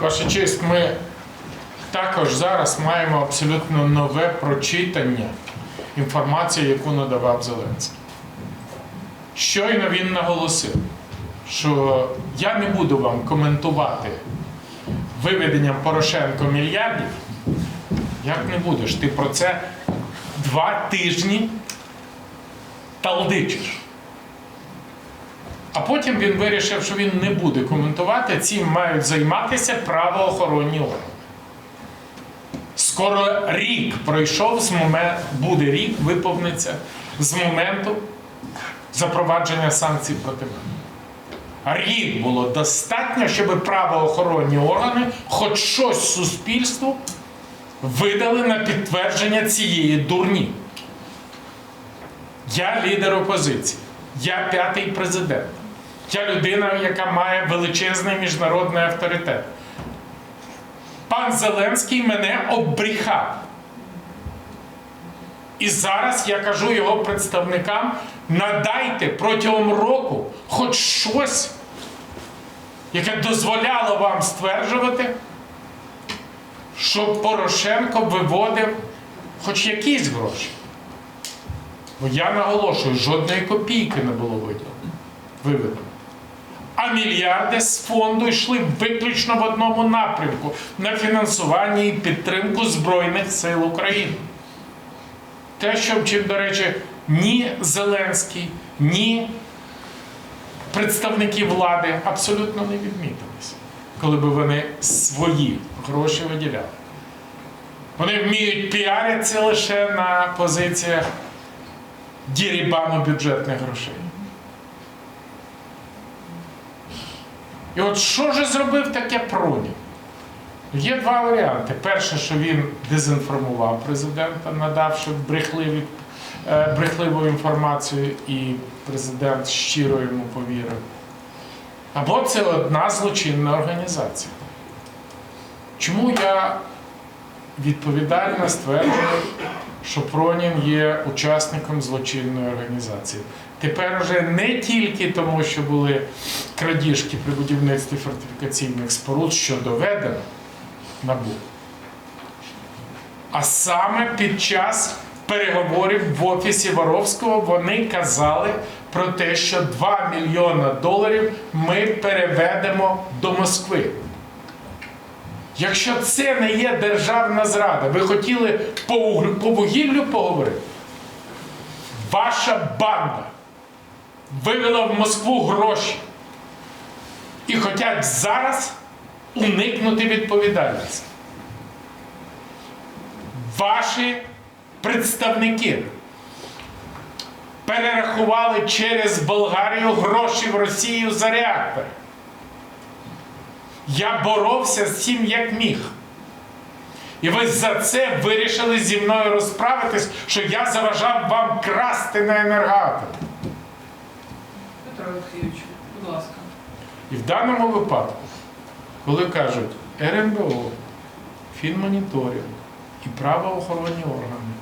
Ваша честь, ми також зараз маємо абсолютно нове прочитання інформації, яку надавав Зеленський. Щойно він наголосив, що я не буду вам коментувати виведенням Порошенко мільярдів. Як не будеш? Ти про це два тижні талдичиш. А потім він вирішив, що він не буде коментувати, цим мають займатися правоохоронні органи. Скоро рік пройшов з моменту, буде рік, виповниться з моменту запровадження санкцій проти мене. Рік було достатньо, щоб правоохоронні органи хоч щось суспільству видали на підтвердження цієї дурні. Я лідер опозиції, я п'ятий президент. Я людина, яка має величезний міжнародний авторитет. Пан Зеленський мене обріхав. І зараз я кажу його представникам: надайте протягом року хоч щось, яке дозволяло вам стверджувати, що Порошенко виводив хоч якісь гроші. Бо я наголошую, жодної копійки не було виділено. Виведено. А мільярди з фонду йшли виключно в одному напрямку на фінансування і підтримку Збройних сил України. Те, що чим, до речі, ні Зеленський, ні представники влади абсолютно не відмітилися, коли б вони свої гроші виділяли. Вони вміють піаритися лише на позиціях дірібану бюджетних грошей. І от що ж зробив таке Пронін? Є два варіанти. Перше, що він дезінформував президента, надавши брехливі, е, брехливу інформацію, і президент щиро йому повірив. Або це одна злочинна організація. Чому я відповідально стверджую, що Пронін є учасником злочинної організації? Тепер уже не тільки тому, що були крадіжки при будівництві фортифікаційних споруд, що доведено набу, а саме під час переговорів в офісі Воровського вони казали про те, що 2 мільйона доларів ми переведемо до Москви. Якщо це не є державна зрада, ви хотіли по, уг- по вугіллю поговорити? Ваша банда вивела в Москву гроші і хочуть зараз уникнути відповідальності. Ваші представники перерахували через Болгарію гроші в Росію за реактори. Я боровся з цим як міг. І ви за це вирішили зі мною розправитись, що я заважав вам красти на енергоатомі. Петро Олексійович, будь ласка. І в даному випадку, коли кажуть РНБО, Фінмоніторинг і правоохоронні органи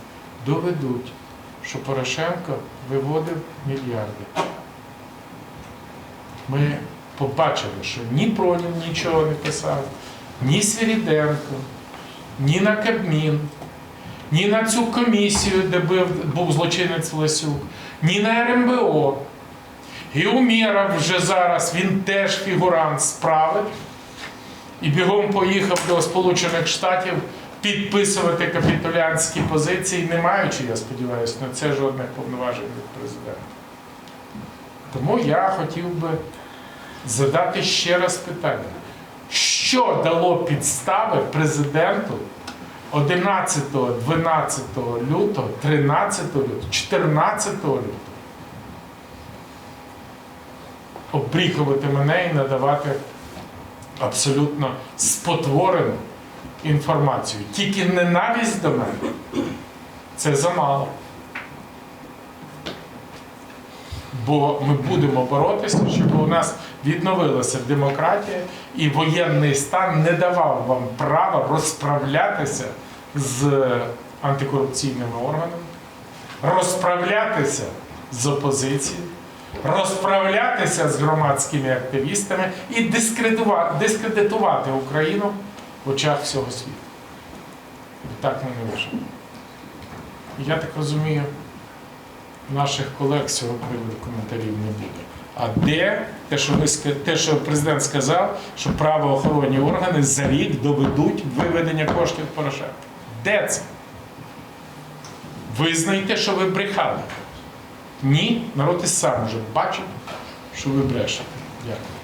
доведуть, що Порошенко виводив мільярди, ми побачили, що ні Пронін нічого не писав, ні Свіріденко, ні на Кабмін, ні на цю комісію, де був, злочинець Лесюк, ні на РНБО. І Умєров вже зараз він теж фігурант справи. І бігом поїхав до Сполучених Штатів підписувати капітулянські позиції, не маючи, я сподіваюся, на це жодних повноважень від президента. Тому я хотів би задати ще раз питання: що дало підстави президенту 11, 12 лютого, 13 лютого, 14 лютого обріхувати мене і надавати абсолютно спотворену інформацію. Тільки ненависть до мене це замало. Бо ми будемо боротися, щоб у нас відновилася демократія і воєнний стан не давав вам права розправлятися з антикорупційними органами, розправлятися з опозицією, розправлятися з громадськими активістами і дискредитувати, Україну в очах всього світу. Так ми не вижимо. Я так розумію, наших колег з цього приводу коментарів не буде. А де те, що ви те, що президент сказав, що правоохоронні органи за рік доведуть виведення коштів Порошенка? Де це? Визнайте, що ви брехали. Ні, народ і сам вже бачить, що ви брешете. Дякую.